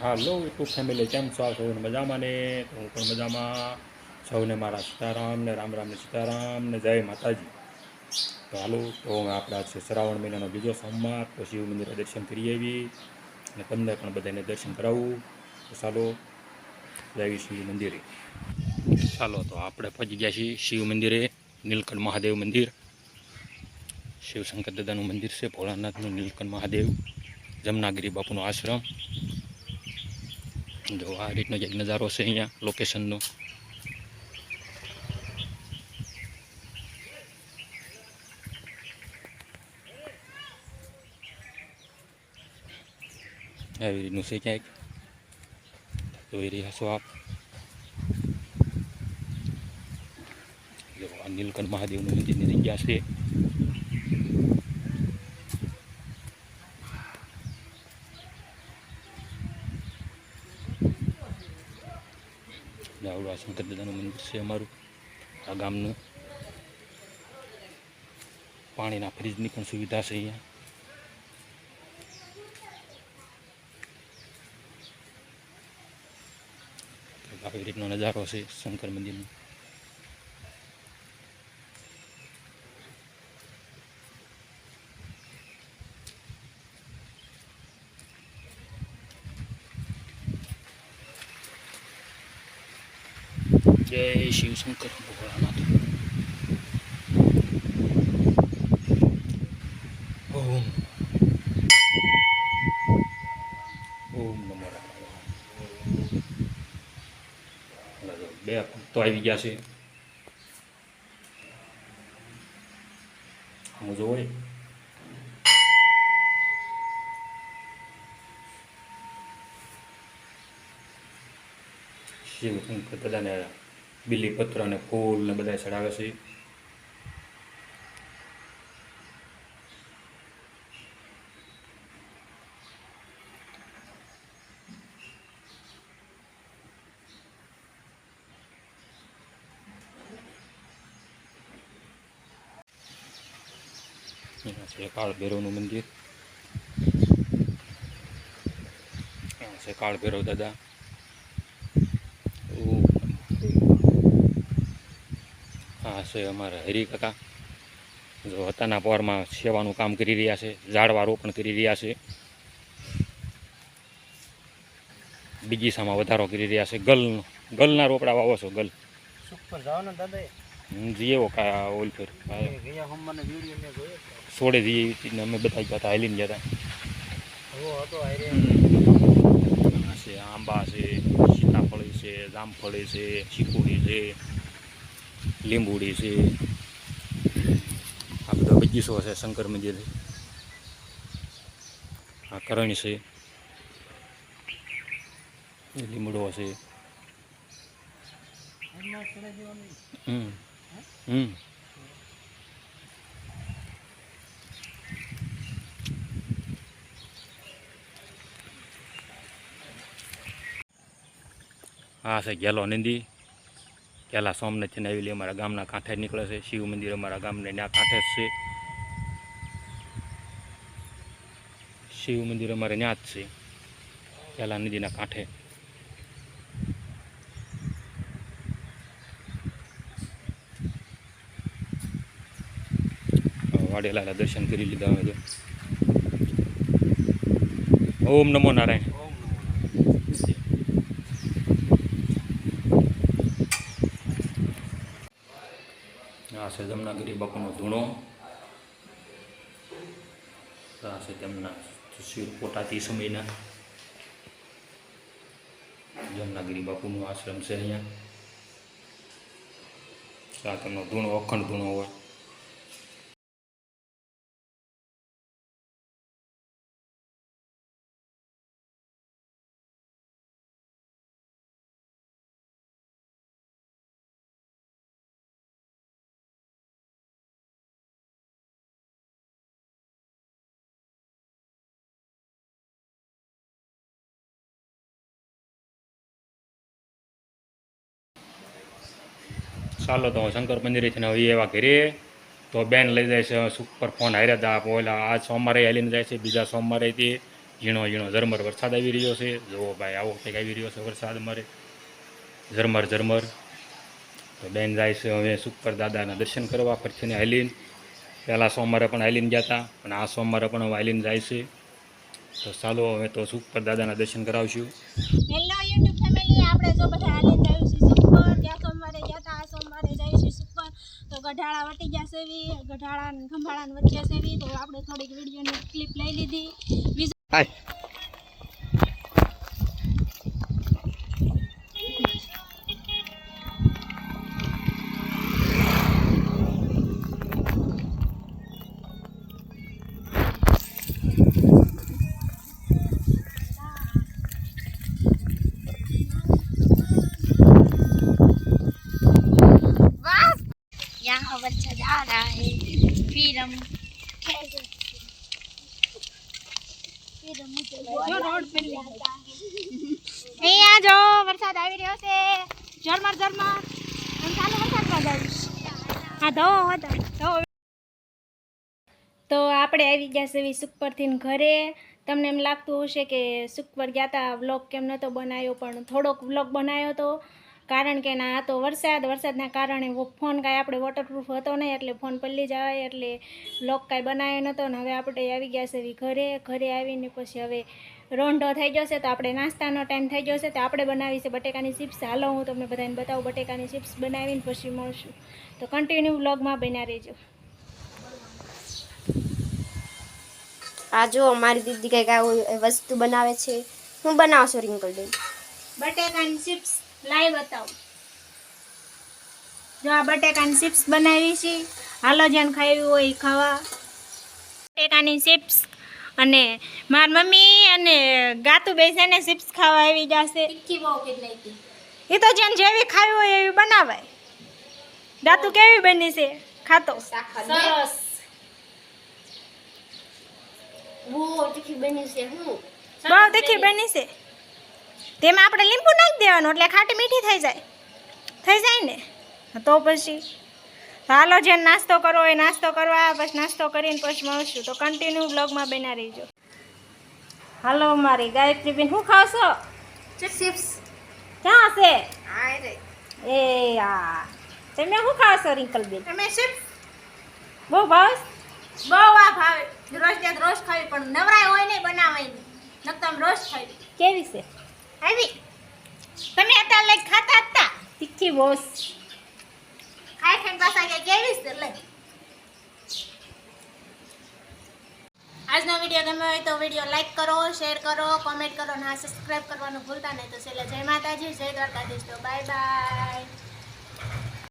હાલો YouTube family કેમ છો? આ સૌને મજામાં ને? હું પણ મજામાં. સૌને મારા સીતારામ ને રામ રામ ને સીતારામ ને જય માતાજી. તો હાલો, તો આપણે આજ છે શ્રાવણ મહિનાનો બીજો સોમવાર, તો શિવ મંદિરે દર્શન કરી આવી અને તમને પણ બધાને દર્શન કરાવવું તો ચાલો જઈએ શિવ મંદિરે. ચાલો, તો આપણે પહોંચી ગયા છીએ શિવ મંદિરે, નીલકંઠ મહાદેવ મંદિર. શિવશંકર દાદાનું મંદિર છે, ભોળાનાથનું નીલકંઠ મહાદેવ, જમનાગીરી બાપુનો આશ્રમ. જો આ રીતનો એક નજારો છે અહીંયા લોકેશનનો આવી રીતનું છે ક્યાંક. જોઈ રહ્યા છો આપ. નીલકંઠ મહાદેવનું મંદિરની જગ્યા છે. જાવડા શંકર દાદાનું મંદિર છે અમારું. આ ગામનું. પાણીના ફ્રીજની પણ સુવિધા છે અહીંયા. આવી રીતનો નજારો છે શંકર મંદિરનો? જય શિવશંકર ભોળાનાથ ઓમ. ઓમ નમો બે ભક્તો આવી ગયા છે. હું જોવે શિવશંકર દાદાને બીલીપત્ર અને ફૂલ ને બધા ચડાવે છે. છે કાળ ભૈરવનું મંદિર છે કાળ ભૈરવ દાદા ઓમ હા છે અમારા હરિકાકા જો હતાના પહોરમાં સેવાનું કામ કરી રહ્યા છે ઝાડવા રોપણ કરી રહ્યા છે. બગીચામાં વધારો કરી રહ્યા છે ગલ ગલના રોપડા વાવો છો ગલ. સુપર જાઓ ને દાદા હું જઈએ એવો કા ઓલ ફેર. સોડે જઈએ અમે બધા ગયા હતા હાલીને ગયા હતો આંબા છે સીતાફળી છે જામફળી છે ચીકુડી છે. લીંબુડી છે. આ બધા બગીચો છે, શંકર મંદિર. આ કરણ છે. લીમડો છે. હમ. હમ. આ છે ગેલો નંદી. ગેલા સોમનાથથી આવેલી અમારા ગામના કાંઠે નીકળે છે, શિવ મંદિર અમારા ગામને ત્યાં કાંઠે જ છે. શિવ મંદિર અમારે ત્યાં જ છે ગેલા નદીના કાંઠે. વાડેલાના દર્શન કરી લીધા અમે તો. ઓમ નમો નારાયણ. આ છે જમનાગીરી બાપુનો ધૂણો. આ તેમના શિવ પોટાતી સમયના જમનાગીરી બાપુનું આશ્રમ છે અહીંયા. આ તેમનો ધૂણો અખંડ ધૂણો હોય. ચાલો તો શંકર મંદિરેથી હવે એવા ઘરે. તો બેન લઈ જાય છે સુપર ફોન હાર્યા હતા ઓલા આ સોમવારે હાલીને જાય છે, બીજા સોમવારે તે ઝીણો ઝીણો ઝરમર વરસાદ આવી રહ્યો છે. જુઓ ભાઈ, આવો કંઈક આવી રહ્યો છે વરસાદ અમારે. ઝરમર ઝરમર. તો બેન જાય છે હવે સુપર દાદાના દર્શન કરવા ફરીથી હાલીન. પહેલાં સોમવારે પણ હાલીને ગયા હતા પણ આ સોમવારે પણ હવે હાલીને જાય છે. તો ચાલો હવે તો સુપર દાદાના દર્શન કરાવશું જઈએ છીએ સુપર ગયા સોમવારે ગયા હતા આ સોમવારે જઈએ છીએ સુપર તો ગઢાળા વટી ગયા સેવી ગઢાળા ને ખંભાળા ને વચ્ચે સેવી તો આપણે થોડીક વિડીયોની ક્લિપ લઈ લીધી. बच्चा जा रहा है फिर हम खेल फिर हम जो रोड पे અહીંયા જો વરસાદ આવી રહ્યો છે ઝરમર ઝરમર અને ચાલુ વરસાદમાં જઈશ હા ધો હતો ધો તો આપણે આવી ગયા છે સુખપરથી ઘરે તમને એમ લાગતું હશે કે સુખપર ગયા હતા વ્લોગ કેમ નહોતો બનાવ્યો પણ થોડોક વ્લોગ બનાવ્યો હતો કારણ કે ના આ તો વરસાદ વરસાદના કારણે ફોન કાંઈ આપણે વોટરપ્રૂફ હતો નહીં એટલે ફોન પલ્લી જાય એટલે લોક કાંઈ બનાવ્યો નહોતો ને હવે આપણે આવી ગયા છે ઘરે ઘરે આવીને પછી હવે રોંઢો થઈ જશે તો આપણે નાસ્તાનો ટાઈમ થઈ જશે તો આપણે બનાવી છે બટેકાની ચિપ્સ હાલો હું તમને બધાને બતાવું બટેકાની ચિપ્સ બનાવીને પછી મળશું. તો કન્ટિન્યુ વ્લોગમાં બન્યા રહેજો. આ જો મારી દીદી કંઈક આવું વસ્તુ બનાવે છે. હું બનાવશો રિંકલ બેન? બટેકાની ચિપ્સ લાઈવ બતાવું. જો આ બટેકાની ચિપ્સ બનાવી છે હાલો જેને ખાવી હોય ઈ ખાવા. બટેકાની ચિપ્સ અને મારી મમ્મી અને ગાતું બેસીને ચિપ્સ ખાવા આવી જશે. એ તો જેને જેવી ખાવી હોય એવી બનાવાય. ગાતું કેવી બની છે? ખાતો. સરસ. બહુ તીખી બની છે હું. બહુ તીખી બની છે? તેમાં આપણે લીંબુ નાખી દેવાનું એટલે ખાટી મીઠી થઈ જાય. થઈ જાય ને? તો પછી હાલો જે નાસ્તો કરવો એ નાસ્તો કરવા પછી નાસ્તો કરીને પછી મળશું. તો કન્ટિન્યુ બ્લોગમાં બના રહીજો. હાલો મારી ગાયત્રી બેન શું ખાવશો? ચિપ્સ ક્યાં છે આ રે. એ આ. તમે શું ખાવશો રિંકલ બેન? તમે ચિપ્સ બહુ ભાવ? બહુ આ ભાવે. રોજ ત્યાં રોજ ખાવી પણ નવરાય હોય નહીં બનાવાય નહીં નકતમ રોજ ખાવી. કેવી છે? આવી. તમે અત્યારે લઈ ખાતા હતા? તીખી બોસ. ખાઈ ખાઈ પાછા કે કેવી છે લઈ. આજનો વીડિયો ગમ્યો હોય તો વીડિયો લાઈક કરો શેર કરો કોમેન્ટ કરો અને સબસ્ક્રાઈબ કરવાનું ભૂલતા નહીં. તો છેલ્લે જય માતાજી જય દ્વારકાધીશ. તો બાય બાય